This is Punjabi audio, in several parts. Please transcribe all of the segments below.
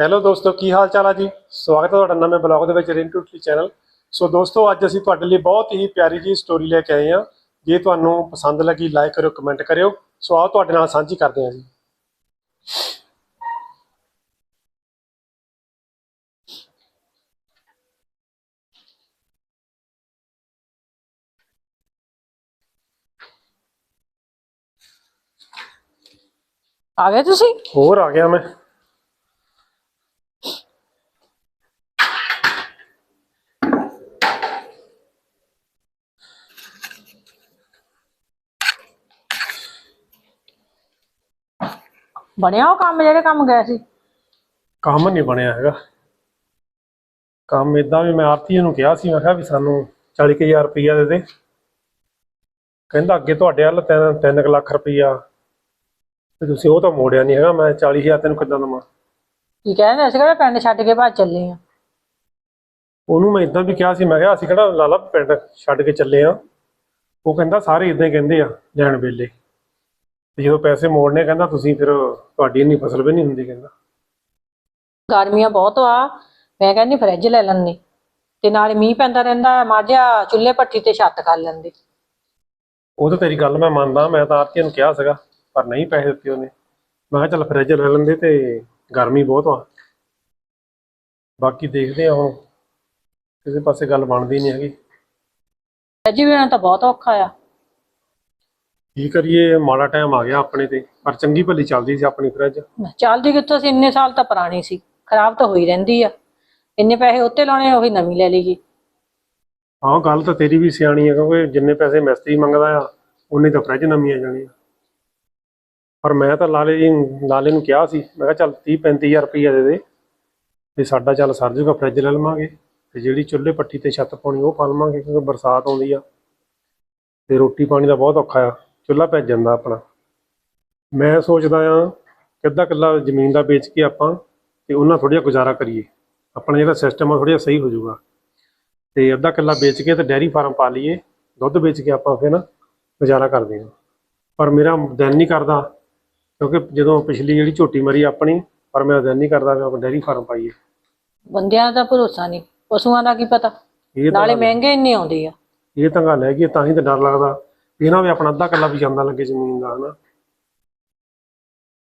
ਹੈਲੋ ਦੋਸਤੋ ਕੀ ਹਾਲ ਚਾਲ ਆ ਜੀ? ਸਵਾਗਤ ਹੈ ਤੁਹਾਡਾ ਨਵੇਂ ਬਲੌਗ ਦੇ ਵਿੱਚ ਰਿੰਟੂ ਟਲੀ ਚੈਨਲ। ਸੋ ਦੋਸਤੋ ਅੱਜ ਅਸੀਂ ਤੁਹਾਡੇ ਲਈ ਬਹੁਤ ਹੀ ਪਿਆਰੀ ਜੀ ਸਟੋਰੀ ਲੈ ਕੇ ਆਏ ਹਾਂ। ਜੇ ਤੁਹਾਨੂੰ ਪਸੰਦ ਲੱਗੀ ਲਾਈਕ ਕਰਿਓ ਕਮੈਂਟ ਕਰਿਓ। ਸੋ ਆਓ ਤੁਹਾਡੇ ਨਾਲ ਸਾਂਝੀ ਕਰਦੇ ਹਾਂ ਜੀ। ਆ ਗਏ ਤੁਸੀਂ? ਹੋਰ ਆ ਗਿਆ ਮੈਂ। ਬਣਿਆ ਉਹ ਕੰਮ ਜਿਹੜੇ ਕੰਮ ਗਏ ਸੀ? ਕੰਮ ਨਹੀਂ ਬਣਿਆ ਹੈਗਾ। ਕੰਮ ਇਦਾਂ ਵੀ ਮੈਂ ਆਰਤੀ ਨੂੰ ਕਿਹਾ ਸੀ ਮੈਂ ਕਿਹਾ ਵੀ ਸਾਨੂੰ 40000 ਰੁਪਈਆ ਦੇ ਦੇ। ਕਹਿੰਦਾ ਅੱਗੇ ਤੁਹਾਡੇ ਵੱਲ 3 3 ਲੱਖ ਰੁਪਈਆ। ਤੇ ਤੁਸੀਂ ਉਹ ਤਾਂ ਮੋੜਿਆ ਨਹੀਂ ਹੈਗਾ ਮੈਂ 40000 ਤੈਨੂੰ ਕਿੱਦਾਂ ਦਵਾਂ? ਕੀ ਕਹਿੰਦੇ ਅਸੀਂ ਕਿਹੜਾ ਪਿੰਡ ਛੱਡ ਕੇ ਭੱਜ ਚੱਲੇ ਆ। ਉਹਨੂੰ ਮੈਂ ਇਦਾਂ ਵੀ ਕਿਹਾ ਸੀ ਮੈਂ ਕਿਹਾ ਅਸੀਂ ਕਿਹੜਾ ਲਾਲਾ ਪਿੰਡ ਛੱਡ ਕੇ ਚੱਲੇ ਆ। ਉਹ ਕਹਿੰਦਾ ਸਾਰੇ ਇਦਾਂ ਹੀ ਕਹਿੰਦੇ ਆ ਲੈਣ ਵੇਲੇ। ਤੇ ਜਦੋਂ ਪੈਸੇ ਮੋੜਨੇ ਕਹਿੰਦਾ ਤੁਸੀਂ ਫਿਰ ਤੁਹਾਡੀ ਇੰਨੀ ਫਸਲ ਵੀ ਨਹੀਂ ਹੁੰਦੀ ਕਹਿੰਦਾ। ਗਰਮੀਆਂ ਬਹੁਤ ਆ। ਮੈਂ ਕਹਿੰਦੀ ਫਰਿੱਜ ਲੈ ਲੈਂਦੇ। ਤੇ ਨਾਲੇ ਮੀਂਹ ਪੈਂਦਾ ਰਹਿੰਦਾ ਮਾਝਾ ਚੁੱਲ੍ਹੇ ਪੱਠੀ ਤੇ ਛੱਤ ਕਰ ਲੈਂਦੇ। ਉਹ ਤਾਂ ਤੇਰੀ ਗੱਲ ਮੈਂ ਮੰਨਦਾ ਮੈਂ ਤਾਂ ਆਰਤੀ ਨੂੰ ਕਿਹਾ ਸੀਗਾ ਪਰ ਨਹੀਂ ਪੈਸੇ ਦਿੱਤੇ ਉਹਨੇ। ਮੈਂ ਕਿਹਾ ਚੱਲ ਫਰਿੱਜ ਲੈ ਲੈਂਦੇ ਤੇ ਗਰਮੀ ਬਹੁਤ ਆ। ਬਾਕੀ ਦੇਖਦੇ ਆ ਹੁਣ ਕਿਸੇ ਪਾਸੇ ਗੱਲ ਬਣਦੀ ਨਹੀਂ ਹੈਗੀ। ਫਰਿੱਜ ਵੀ ਤਾਂ ਬਹੁਤ ਔਖਾ ਆ। ਕੀ ਕਰੀਏ ਮਾੜਾ ਟਾਈਮ ਆ ਗਿਆ ਆਪਣੇ ਤੇ ਪਰ ਚੰਗੀ ਭਲੀ ਚੱਲਦੀ ਸੀ ਆਪਣੀ ਫਰਿੱਜ ਚੱਲਦੀ ਕਿੱਥੋਂ ਸੀ? ਇੰਨੇ ਸਾਲ ਤਾਂ ਪੁਰਾਣੀ ਸੀ। ਖਰਾਬ ਤਾਂ ਹੋਈ ਰਹਿੰਦੀ ਆ। ਇੰਨੇ ਪੈਸੇ ਉੱਤੇ ਲਾਉਣੇ ਉਹੀ ਨਵੀਂ ਲੈ ਲਈਏ। ਹਾਂ ਗੱਲ ਤਾਂ ਤੇਰੀ ਵੀ ਸਿਆਣੀ ਹੈ ਕਿਉਂਕਿ ਜਿੰਨੇ ਪੈਸੇ ਮਿਸਤਰੀ ਮੰਗਦਾ ਆ ਉਨੇ ਤਾਂ ਫਰਿੱਜ ਨਵੀਂ ਆ ਜਾਣੀ ਆ। ਪਰ ਮੈਂ ਤਾਂ ਲਾਲੇ ਜੀ ਲਾਲੇ ਨੂੰ ਕਿਹਾ ਸੀ ਮੈਂ ਕਿਹਾ ਚੱਲ 30 35000 ਰੁਪਈਆ ਦੇ ਦੇ ਵੀ ਸਾਡਾ ਚੱਲ ਸਰ ਜੂਗਾ ਫਰਿੱਜ ਲੈ ਲਵਾਂਗੇ। ਤੇ ਜਿਹੜੀ ਚੁੱਲ੍ਹੇ ਪੱਟੀ ਤੇ ਛੱਤ ਪਾਉਣੀ ਉਹ ਪਾ ਲਵਾਂਗੇ ਕਿਉਂਕਿ ਬਰਸਾਤ ਆਉਂਦੀ ਆ। ਤੇ ਰੋਟੀ ਪਾਣੀ ਦਾ ਬਹੁਤ ਔਖਾ ਆ। ਚੁੱਲ੍ਹਾ ਭੱਜ ਜਾਂਦਾ ਆਪਣਾ। ਮੈਂ ਸੋਚਦਾ ਆ ਕਿੱਦਾਂ ਕਿੱਲਾ ਜ਼ਮੀਨ ਦਾ ਵੇਚ ਕੇ ਆਪਾਂ ਤੇ ਉਹਨਾਂ ਥੋੜ੍ਹਾ ਗੁਜ਼ਾਰਾ ਕਰੀਏ। ਆਪਣਾ ਜਿਹੜਾ ਸਿਸਟਮ ਆ ਥੋੜ੍ਹਾ ਸਹੀ ਹੋ ਜਾਊਗਾ। ਤੇ ਅੱਧਾ ਕਿੱਲਾ ਵੇਚ ਕੇ ਤੇ ਡੈਰੀ ਫਾਰਮ ਪਾ ਲਈਏ ਦੁੱਧ ਵੇਚ ਕੇ ਆਪਾਂ ਫਿਰ ਨਾ ਗੁਜ਼ਾਰਾ ਕਰਦੇ ਹਾਂ। ਪਰ ਮੇਰਾ ਦਿਲ ਨਹੀਂ ਕਰਦਾ ਕਿਉਂਕਿ ਜਦੋਂ ਪਿਛਲੀ ਜਿਹੜੀ ਝੋਟੀ ਮਰੀ ਆਪਣੀ ਪਰ ਮੇਰਾ ਦਿਲ ਨਹੀਂ ਕਰਦਾ ਵੀ ਆਪਾਂ ਡੈਰੀ ਫਾਰਮ ਪਾਈਏ। ਬੰਦਿਆਂ ਦਾ ਭਰੋਸਾ ਨਹੀਂ ਪਸ਼ੂਆਂ ਦਾ ਕੀ ਪਤਾ? ਇਹ ਤਾਂ ਨਾਲੇ ਗੱਲ- ਮਹਿੰਗੇ ਇੰਨੇ ਆਉਂਦੇ ਆ। ਇਹ ਤਾਂ ਗੱਲ ਹੈਗੀ ਆ, ਤਾਂ ਹੀ ਤਾਂ ਡਰ ਲੱਗਦਾ। ਨਾ ਵੀ ਆਪਣਾ ਅੱਧਾ ਕਿੱਲਾ ਵੀ ਜਾਂਦਾ ਲੱਗੇ ਜ਼ਮੀਨ ਦਾ ਹਨਾ।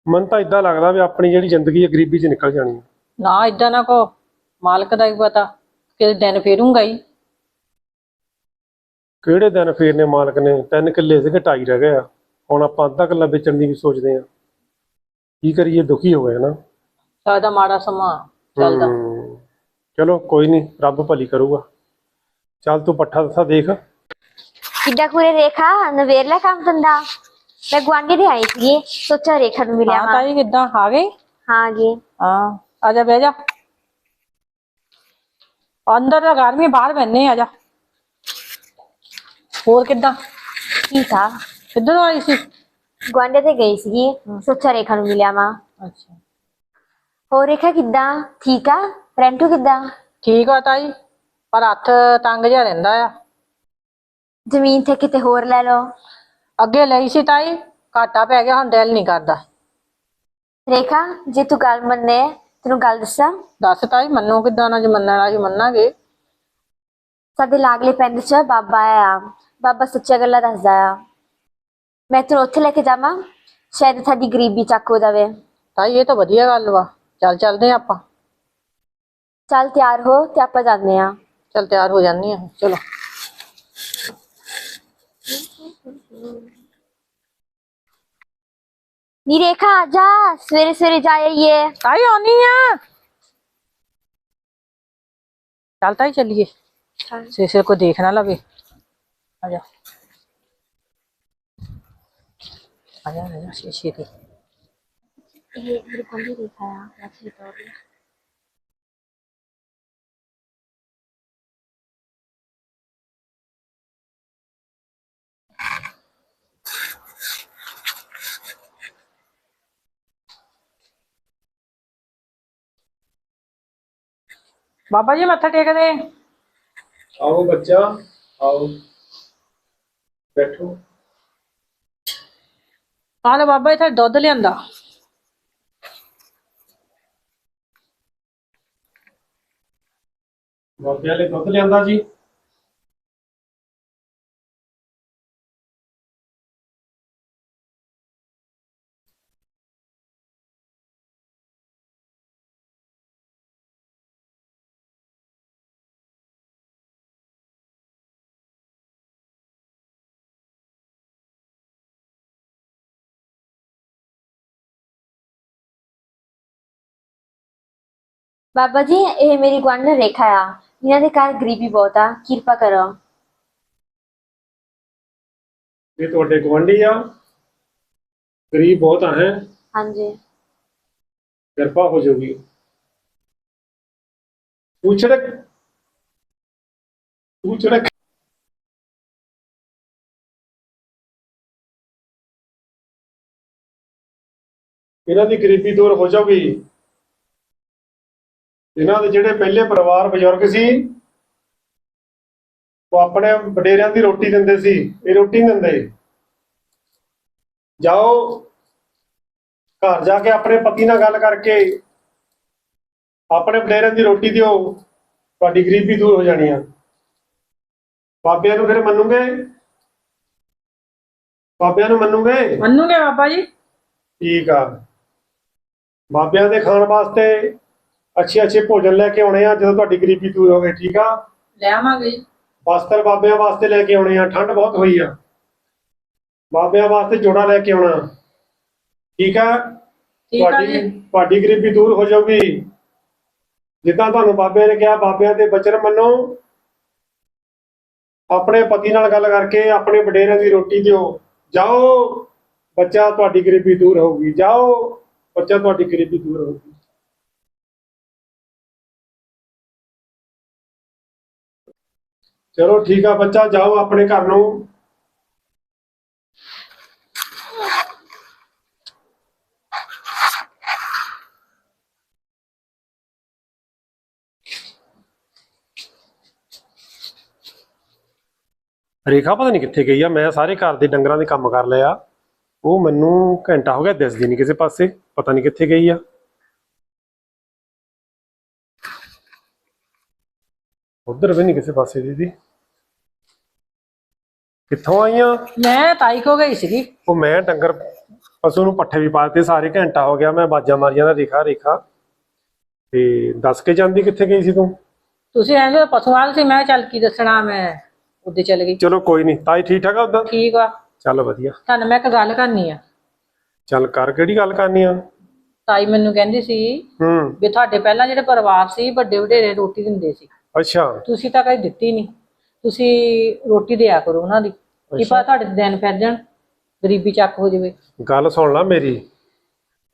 ਮਨ ਤਾਂ ਇਦਾਂ ਲੱਗਦਾ ਵੀ ਆਪਣੀ ਜਿਹੜੀ ਜ਼ਿੰਦਗੀ ਹੈ ਗਰੀਬੀ 'ਚ ਨਿਕਲ ਜਾਣੀ ਹੈ। ਨਾ ਇਦਾਂ ਨਾ ਕੋ ਮਾਲਕ ਦਾ ਹੀ ਪਤਾ ਕਿਸ ਦਿਨ ਫੇਰੂੰਗਾ ਹੀ। ਕਿਹੜੇ ਦਿਨ ਫੇਰਨੇ ਮਾਲਕ ਨੇ? ਤਿੰਨ ਕਿੱਲੇ ਸੀਗੇ ਢਾਈ ਰਹਿ ਗਏ ਆ। ਹੁਣ ਆਪਾਂ ਅੱਧਾ ਕਿੱਲਾ ਵੇਚਣ ਦੀ ਵੀ ਸੋਚਦੇ ਆ ਕੀ ਕਰੀਏ ਦੁਖੀ ਹੋ ਗਏ ਨਾ ਸਾਦਾ ਮਾੜਾ ਸਮਾਂ ਚੱਲਦਾ। ਚਲੋ ਕੋਈ ਨਹੀਂ ਰੱਬ ਭਲੀ ਕਰੂਗਾ। ਚੱਲ ਤੂੰ ਪੱਠਾ ਦੱਸਾ ਦੇਖ। ਕਿੱਡਾ ਕੁਰੇ ਰੇਖਾ ਨਵੇਰਲਾ ਕੰਮ ਧੰਦਾ। ਮੈਂ ਗੁਆਂਢੀ ਦੇ ਆਈ ਸੀ ਸੋਚਿਆ ਰੇਖਾ ਨੂੰ ਮਿਲਿਆ ਹਾਂ ਹਾਂ। ਤਾਈ ਕਿੱਦਾਂ ਆ ਗਏ? ਹਾਂ ਜੀ। ਹਾਂ ਆ ਜਾ ਬਹਿ ਜਾ। ਅੰਦਰ ਤਾਂ ਗਰਮੀ ਬਾਹਰ ਬੈਠਨੇ ਆ ਜਾ। ਹੋਰ ਕਿੱਦਾਂ? ਠੀਕ ਆ। ਕਿੱਧਰ ਆਈ ਸੀ? ਗੁਆਂਢੀ ਤੇ ਗਈ ਸੀ ਸੋਚਿਆ ਰੇਖਾ ਨੂੰ ਮਿਲਿਆ ਮਾਂ ਅੱਛਾ। ਹੋਰ ਰੇਖਾ ਕਿੱਦਾਂ? ਠੀਕ ਆ? ਰੈਂਟੂ ਕਿੱਦਾਂ? ਠੀਕ ਆ ਤਾਈ। ਪਰ ਹੱਥ ਤੰਗ ਜਿਹਾ ਰਹਿੰਦਾ ਆ। ਜ਼ਮੀਨ ਤੇ ਕਿਤੇ ਹੋਰ ਲੈ ਲਓ। ਅੱਗੇ ਲਈ ਸੀ ਤਾਈ ਘਾਟਾ ਪੈ ਗਿਆ ਹੁਣ ਦਿਲ ਨਹੀਂ ਕਰਦਾ। ਰੇਖਾ ਜੇ ਤੂੰ ਗੱਲ ਮੰਨੇ ਤੈਨੂੰ ਗੱਲ ਦੱਸਾਂ? ਦੱਸ ਤਾਈ ਮੰਨੋ ਕਿੱਦਾਂ ਨਾ ਜੇ ਮੰਨਣਾ ਜੀ ਮੰਨਾਂਗੇ। ਸਾਡੇ ਲਾਗਲੇ ਪਿੰਡ 'ਚ ਬਾਬਾ ਆ ਬਾਬਾ ਸੱਚੀਆਂ ਗੱਲਾਂ ਦੱਸਦਾ ਆ। ਮੈਂ ਤੈਨੂੰ ਉੱਥੇ ਲੈ ਕੇ ਜਾਵਾਂ? ਸ਼ਾਇਦ ਤੁਹਾਡੀ ਗਰੀਬੀ ਚੱਕ ਹੋ ਜਾਵੇ। ਤਾਈ ਇਹ ਤਾਂ ਵਧੀਆ ਗੱਲ ਵਾ। ਚੱਲ ਚੱਲਦੇ ਆ ਆਪਾਂ। ਚੱਲ ਤਿਆਰ ਹੋ ਤੇ ਆਪਾਂ ਜਾਂਦੇ ਆ। ਚੱਲ ਤਿਆਰ ਹੋ ਜਾਂਦੀ ਆ ਚਲੋ। नी रेखा जा सवेरे सवेरे जा ये आई आनी है। चलता ही चलिए। हाँ। सवेरे सवेरे को देखना लगे। आजा आजा आजा शीशे थी ये मेरे को भी देखा है ਬਾਬਾ ਜੀ ਮੱਥਾ ਟੇਕਦੇ। ਆਓ ਬੱਚਾ ਆਓ। ਬੈਠੋ। ਆਲੇ ਬਾਬਾ ਇੱਥੇ ਦੁੱਧ ਲਿਆਂਦਾ। ਬਾਬਿਆਂ ਲਈ ਦੁੱਧ ਲਿਆਂਦਾ ਜੀ। ਬਾਬਾ ਜੀ ਇਹ ਮੇਰੀ ਗੁਆਂਢਣ ਰੇਖਾ ਆ। ਇਹਨਾਂ ਦੇ ਘਰ ਗਰੀਬੀ ਬਹੁਤ ਆ। ਕਿਰਪਾ ਕਰੋ। ਇਹ ਤੁਹਾਡੇ ਗੁਆਂਢੀ ਆ। ਗਰੀਬ ਬਹੁਤ ਆ ਹੈ? ਹਾਂਜੀ। ਕਿਰਪਾ ਹੋ ਜਾਊਗੀ। ਤੂੰ ਛੜਕ। ਇਹਨਾਂ ਦੀ ਗਰੀਬੀ ਦੂਰ ਹੋ ਜਾਊਗੀ। ਇਹਨਾਂ ਦੇ ਜਿਹੜੇ ਪਹਿਲੇ ਪਰਿਵਾਰ ਬਜ਼ੁਰਗ ਸੀ ਉਹ ਆਪਣੇ ਵਡੇਰਿਆਂ ਦੀ ਰੋਟੀ ਦਿੰਦੇ ਸੀ। ਇਹ ਰੋਟੀ ਨਹੀਂ ਦਿੰਦੇ। ਜਾਓ ਘਰ ਜਾ ਕੇ ਆਪਣੇ ਪਤੀ ਨਾਲ ਗੱਲ ਕਰਕੇ ਆਪਣੇ ਵਡੇਰਿਆਂ ਦੀ ਰੋਟੀ ਦਿਓ। ਤੁਹਾਡੀ ਗਰੀਬੀ ਦੂਰ ਹੋ ਜਾਣੀ ਆ। ਬਾਬਿਆਂ ਨੂੰ ਫਿਰ ਮੰਨੂਗੇ? ਬਾਬਿਆਂ ਨੂੰ ਮੰਨੂਗੇ? ਮੰਨੂਗੇ ਬਾਬਾ ਜੀ। ਠੀਕ ਆ। ਬਾਬਿਆਂ ਦੇ ਖਾਣ ਵਾਸਤੇ ਅੱਛੇ ਅੱਛੇ ਭੋਜਨ ਲੈ ਕੇ ਆਉਣੇ ਆ ਜਦੋਂ ਤੁਹਾਡੀ ਗਰੀਬੀ ਦੂਰ ਹੋਵੇ ਠੀਕ ਆ? ਲੈ ਆਵਾਂਗੇ ਜੀ। ਬਾਬਿਆਂ ਵਾਸਤੇ ਲੈ ਕੇ ਆਉਣੇ ਆ ਠੰਡ ਬਹੁਤ ਹੋਈ ਆ। ਬਾਬਿਆਂ ਵਾਸਤੇ ਜੋੜਾ ਲੈ ਕੇ ਆਉਣਾ। ਠੀਕ ਆ? ਠੀਕ ਆ ਤੁਹਾਡੀ ਜੀ। ਤੁਹਾਡੀ ਗਰੀਬੀ ਦੂਰ ਹੋ ਜਾਊਗੀ। ਜਿੱਦਾਂ ਤੁਹਾਨੂੰ ਬਾਬੇ ਨੇ ਕਿਹਾ ਬਾਬਿਆਂ ਦੇ ਬਚਨ ਮੰਨੋ। ਆਪਣੇ ਪਤੀ ਨਾਲ ਗੱਲ ਕਰਕੇ ਆਪਣੇ ਵਡੇਰਿਆਂ ਦੀ ਰੋਟੀ ਦਿਓ। ਜਾਓ ਬੱਚਾ ਤੁਹਾਡੀ ਗਰੀਬੀ ਦੂਰ ਹੋਊਗੀ। ਜਾਓ ਬੱਚਾ ਤੁਹਾਡੀ ਗਰੀਬੀ ਦੂਰ ਹੋਊਗੀ। ਚਲੋ ਠੀਕ ਆ ਬੱਚਾ, ਜਾਓ ਆਪਣੇ ਘਰ ਨੂੰ। ਰੇਖਾ ਪਤਾ ਨਹੀਂ ਕਿੱਥੇ ਗਈ ਆ, ਮੈਂ ਸਾਰੇ ਘਰ ਦੇ ਡੰਗਰਾਂ ਦੇ ਕੰਮ ਕਰ ਲਿਆ। ਉਹ ਮੈਨੂੰ ਘੰਟਾ ਹੋ ਗਿਆ ਦਿਸਦੀ ਨਹੀਂ ਕਿਸੇ ਪਾਸੇ, ਪਤਾ ਨਹੀਂ ਕਿੱਥੇ ਗਈ ਆ। ਉਧਰ ਵੀ ਨਹੀਂ ਕਿਸੇ ਪਾਸੇ ਦੀਦੀ। ਕਿੱਥੋਂ ਆਈਆਂ ਮੈਂ ਤਾਈ ਕੋ ਗਈ ਸੀਗੀ। ਉਹ ਮੈਂ ਡੰਗਰ ਪਸ਼ੂ ਨੂੰ ਪੱਠੇ ਵੀ ਪਾਤੇ ਸਾਰੇ ਘੰਟਾ ਹੋ ਗਿਆ ਮੈਂ ਬਾਜਾਂ ਮਾਰੀਆਂ ਦਾ ਰੇਖਾ ਰੇਖਾ। ਤੇ ਦੱਸ ਕੇ ਜਾਂਦੀ ਕਿੱਥੇ ਗਈ ਸੀ ਤੂੰ? ਤੁਸੀਂ ਐਂ ਪਸ਼ੂਆਂ ਸੀ ਮੈਂ ਚੱਲ ਕੀ ਦੱਸਣਾ ਮੈਂ ਉੱਦੇ ਚੱਲ ਗਈ। ਚਲੋ ਕੋਈ ਨਹੀਂ ਤਾਈ ਠੀਕ ਠਾਕ ਆ ਉਦਾਂ? ਠੀਕ ਆ। ਚੱਲ ਵਧੀਆ। ਤੁਹਾਨੂੰ ਮੈਂ ਇੱਕ ਗੱਲ ਕਰਨੀ ਆ। ਚੱਲ ਕਰ ਕਿਹੜੀ ਗੱਲ ਕਰਨੀ ਆ? ਤਾਈ ਮੈਨੂੰ ਕਹਿੰਦੀ ਸੀ ਹੂੰ। ਵੀ ਤੁਹਾਡੇ ਪਹਿਲਾਂ ਜਿਹੜੇ ਪਰਿਵਾਰ ਸੀ ਵੱਡੇ ਵਡੇਰੇ ਰੋਟੀ ਦਿੰਦੇ ਸੀ। ਅੱਛਾ। ਤੁਸੀਂ ਤਾਂ ਕਦੇ ਦਿੱਤੀ ਨਹੀਂ। ਤੁਸੀਂ ਰੋਟੀ ਦਿਆ ਕਰੋ ਉਹਨਾਂ ਦੀ। ਕੀ ਪਤਾ ਤੁਹਾਡੇ ਦਿਨ ਫਿਰ ਜਾਣ ਗਰੀਬੀ ਚੱਕ ਹੋ ਜਾਵੇ। ਗੱਲ ਸੁਣ ਲੈ ਮੇਰੀ।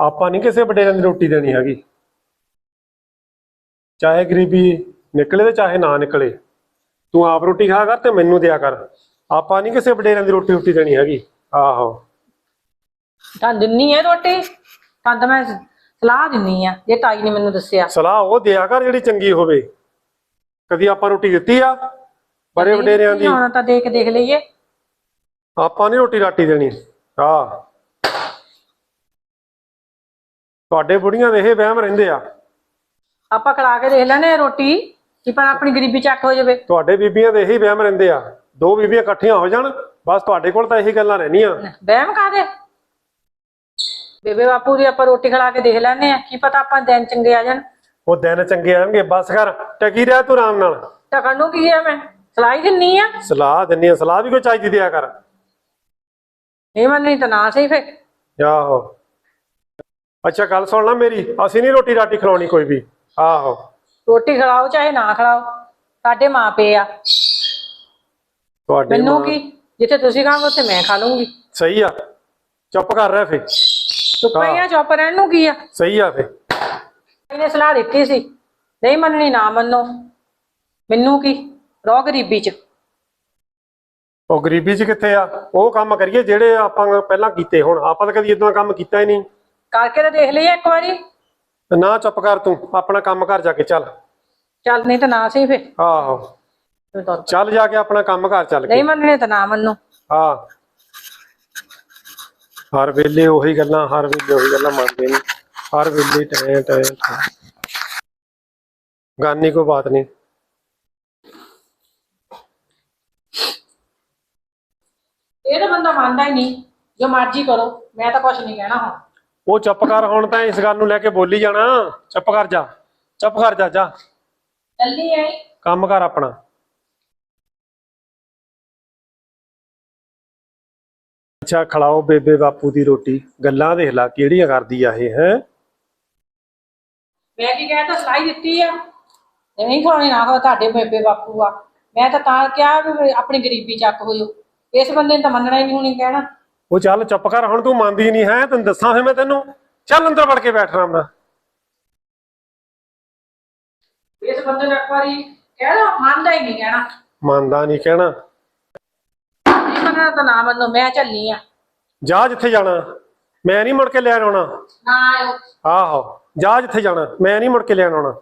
ਆਪਾਂ ਨਹੀਂ ਕਿਸੇ ਵਡੇਰਿਆਂ ਦੀ ਰੋਟੀ ਦੇਣੀ ਹੈਗੀ। ਚਾਹੇ ਗਰੀਬੀ ਨਿਕਲੇ ਤੇ ਚਾਹੇ ਨਾ ਨਿਕਲੇ। ਤੂੰ ਆਪ ਰੋਟੀ ਖਾ ਕਰ ਤੇ ਮੈਨੂੰ ਦਿਆ ਕਰ। ਆਪਾਂ ਨਹੀਂ ਕਿਸੇ ਵਡੇਰਿਆਂ ਦੀ ਰੋਟੀ ਰੋਟੀ ਦੇਣੀ ਹੈਗੀ। ਆਹੋ। ਤਾਂ ਦਿੰਨੀ ਹੈ ਰੋਟੀ? ਤਾਂ ਤਾਂ ਮੈਂ ਸਲਾਹ ਦਿੰਨੀ ਆ। ਜੇ ਤਾਈ ਨੇ ਮੈਨੂੰ ਦੱਸਿਆ। ਸਲਾਹ ਉਹ ਦਿਆ ਕਰ ਜਿਹੜੀ ਚੰਗੀ ਹੋਵੇ। ਕਦੀ ਆਪਾਂ ਰੋਟੀ ਦਿੱਤੀ ਆ? ਬੜੇ ਵਡੇਰਿਆਂ ਦੀ। ਹੁਣ ਤਾਂ ਦੇਖ ਦੇਖ ਲਈਏ। ਆਪਾਂ ਨਹੀਂ ਰੋਟੀ ਰਾਟੀ ਦੇਣੀ। ਆਹ ਤੁਹਾਡੇ ਬੁੜੀਆਂ ਦੇ ਇਹ ਵਹਿਮ ਰਹਿੰਦੇ ਆ। ਆਪਾਂ ਖੜਾ ਕੇ ਦੇਖ ਲੈਨੇ ਆ ਰੋਟੀ ਕੀ ਪਰ ਆਪਣੀ ਗਰੀਬੀ ਚੱਕ ਹੋ ਜਾਵੇ। ਤੁਹਾਡੇ ਬੀਬੀਆਂ ਦੇ ਇਹੀ ਵਹਿਮ ਰਹਿੰਦੇ ਆ। ਦੋ ਬੀਬੀਆਂ ਇਕੱਠੀਆਂ ਹੋ ਜਾਣ ਬਸ ਤੁਹਾਡੇ ਕੋਲ ਤਾਂ ਇਹੀ ਗੱਲਾਂ ਰਹਿਣੀਆਂ। ਵਹਿਮ ਕਾਦੇ ਬੇਬੇ ਬਾਪੂ ਦੀ ਆਪਾਂ ਰੋਟੀ ਖੜਾ ਕੇ ਦੇਖ ਲੈਨੇ ਆ ਕੀ ਪਤਾ ਆਪਾਂ ਦਿਨ ਚੰਗੇ ਆ ਜਾਣ। ਉਹ ਦਿਨ ਚੰਗੇ ਆਣਗੇ ਬਸ ਕਰ ਟਕੀ ਰਹਿ ਤੂੰ ਆਰਾਮ ਨਾਲ। ਟਕਣ ਨੂੰ ਕੀ ਆ ਮੈਂ? ਸਲਾਈ ਦਿੰਨੀ ਆ। ਸਲਾਹ ਦਿੰਨੀ ਆ ਸਲਾਹ ਵੀ ਕੋਈ ਚਾਹੀਦੀ ਦਿਆ ਕਰ। ਇਹ ਮੰਨਣੀ ਤਾਂ ਨਾ ਸਹੀ ਫੇ ਆਹੋ। ਅੱਛਾ ਗੱਲ ਸੁਣ ਲੈ ਮੇਰੀ ਅਸੀਂ ਨਹੀਂ ਰੋਟੀ ਰਾਟੀ ਖਿਲਾਉਣੀ ਕੋਈ ਵੀ। ਆਹੋ। ਰੋਟੀ ਖਿਲਾਓ ਚਾਹੇ ਨਾ ਖਿਲਾਓ ਸਾਡੇ ਮਾਂ ਪੇ ਆ। ਤੁਹਾਡੇ ਮੈਨੂੰ ਕੀ ਜਿੱਥੇ ਤੁਸੀਂ ਕਹਾਂਗੇ ਉੱਥੇ ਮੈਂ ਖਾ ਲੂੰਗੀ। ਸਹੀ ਆ। ਚੁੱਪ ਕਰ ਰਿਹਾ ਫੇ। ਚੁੱਪ ਹੀ ਆ ਚੁੱਪ ਰਹਿਣ ਨੂੰ ਕੀ ਆ? ਸਹੀ ਆ ਫੇ। ਇਹਨੇ ਸਲਾਹ ਦਿੱਤੀ ਸੀ। ਨਹੀਂ ਮੰਨਣੀ ਨਾ ਮੰਨੋ। ਮੈਨੂੰ ਕੀ? ਰੋ ਗਰੀਬੀ ਚ। ਉਹ ਗਰੀਬੀ 'ਚ ਕਿੱਥੇ ਆ? ਉਹ ਕੰਮ ਕਰੀਏ ਜਿਹੜੇ ਆਪਾਂ ਪਹਿਲਾਂ ਕੀਤੇ ਹੁਣ। ਆਪਾਂ ਤਾਂ ਕਦੀ ਇਦਾਂ ਕੰਮ ਕੀਤਾ ਹੀ ਨਹੀਂ। ਕਰਕੇ ਤਾਂ ਦੇਖ ਲਈਏ ਇੱਕ ਵਾਰੀ। ਤੇ ਨਾ ਚੁੱਪ ਕਰ ਤੂੰ। ਆਪਣਾ ਕੰਮ ਘਰ ਜਾ ਕੇ ਚੱਲ। ਚੱਲ ਨਹੀਂ ਤਾਂ ਨਾ ਸਹੀ ਫੇ ਆਹੋ। ਚੱਲ ਜਾ ਕੇ ਆਪਣਾ ਕੰਮ ਘਰ ਚੱਲ ਕੇ। ਨਹੀਂ ਮੰਨਣੇ ਤਾਂ ਨਾ ਮੰਨੋ। ਹਾਂ। ਹਰ ਵੇਲੇ ਉਹੀ ਗੱਲਾਂ ਹਰ ਵੇਲੇ ਉਹੀ ਗੱਲਾਂ ਮੰਨਦੇ ਨੇ। ਹਰ ਵੇਲੇ टहे टहे गाने को बात नहीं ਇਹ ਬੰਦਾ ਮੰਨਦਾ ਹੀ ਨਹੀਂ ਜੋ ਮਰਜ਼ੀ ਕਰੋ ਮੈਂ ਤਾਂ ਕੁਝ ਨਹੀਂ ਕਹਿਣਾ ਹੁਣ। ਉਹ ਚੁੱਪ ਕਰ ਹੁਣ ਤਾਂ ਇਸ ਗੱਲ ਨੂੰ ਲੈ ਕੇ ਬੋਲੀ ਜਾਣਾ। ਚੁੱਪ ਕਰ ਜਾ ਚੁੱਪ ਕਰ ਜਾ ਜਾ। ਚੱਲੀ ਐ ਕੰਮ ਕਰ ਆਪਣਾ। ਅੱਛਾ ਖਿਲਾਓ ਬੇਬੇ ਬਾਪੂ ਦੀ ਰੋਟੀ। ਗੱਲਾਂ ਦੇਖ ਲਾ ਕਿਹੜੀਆਂ ਕਰਦੀ ਆ ਇਹ ਹੈ? ਮੈਂ ਕੀ ਕਹਿ ਤਾਂ ਸਲਾਈ ਦਿੱਤੀ ਆ। ਤੇ ਨਹੀਂ ਖਾਣੀ ਨਾ ਖਾਓ ਤੁਹਾਡੇ ਬੇਬੇ ਬਾਪੂ ਆ। ਮੈਂ ਤਾਂ ਤਾਂ ਕਿਹਾ ਵੀ ਆਪਣੀ ਗਰੀਬੀ ਚੱਕ ਹੋ ਜੋ ਇਸ ਬੰਦੇ ਨੇ ਤਾਂ ਮੰਨਣਾ ਹੀ ਨਹੀਂ ਹੁਣੀ ਕਹਿਣਾ। ਉਹ ਚੱਲ ਚੁੱਪ ਕਰ ਹੁਣ ਤੂੰ ਮੰਨਦੀ ਨਹੀਂ ਹੈ ਤੈਨੂੰ ਦੱਸਾਂ ਫੇ ਮੈਂ ਤੈਨੂੰ। ਚੱਲ ਅੰਦਰ ਵੜ ਕੇ ਬੈਠ ਰਾਮ ਨਾਲ। ਇਸ ਬੰਦੇ ਨੂੰ ਇੱਕ ਵਾਰੀ ਮੰਨਦਾ ਹੀ ਨਹੀਂ ਕਹਿਣਾ। ਮੰਨਦਾ ਨਹੀਂ ਕਹਿਣਾ। ਨਹੀਂ ਮੰਨਣਾ ਤਾਂ ਨਾ ਮੰਨੋ ਮੈਂ ਚੱਲੀ ਆ। ਜਾ ਜਿੱਥੇ ਜਾਣਾ। ਮੈਂ ਨਹੀਂ ਮੁੜ ਕੇ ਲੈਣ ਆਉਣਾ। ਨਾ ਆਇਓ। ਆਹੋ। ਜਾ ਜਿੱਥੇ ਜਾਣਾ, ਮੈਂ ਨਹੀਂ ਮੁੜ ਕੇ ਲੈਣ ਆਉਣਾ।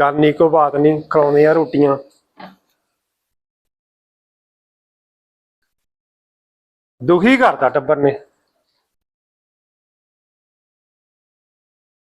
ਗੱਲ ਨਹੀਂ ਕੋ ਬਾਤ ਨਹੀਂ ਖਵਾਉਂਦੇ ਆ ਰੋਟੀਆਂ। ਦੁਖੀ ਕਰਦਾ ਟੱਬਰ ਨੇ।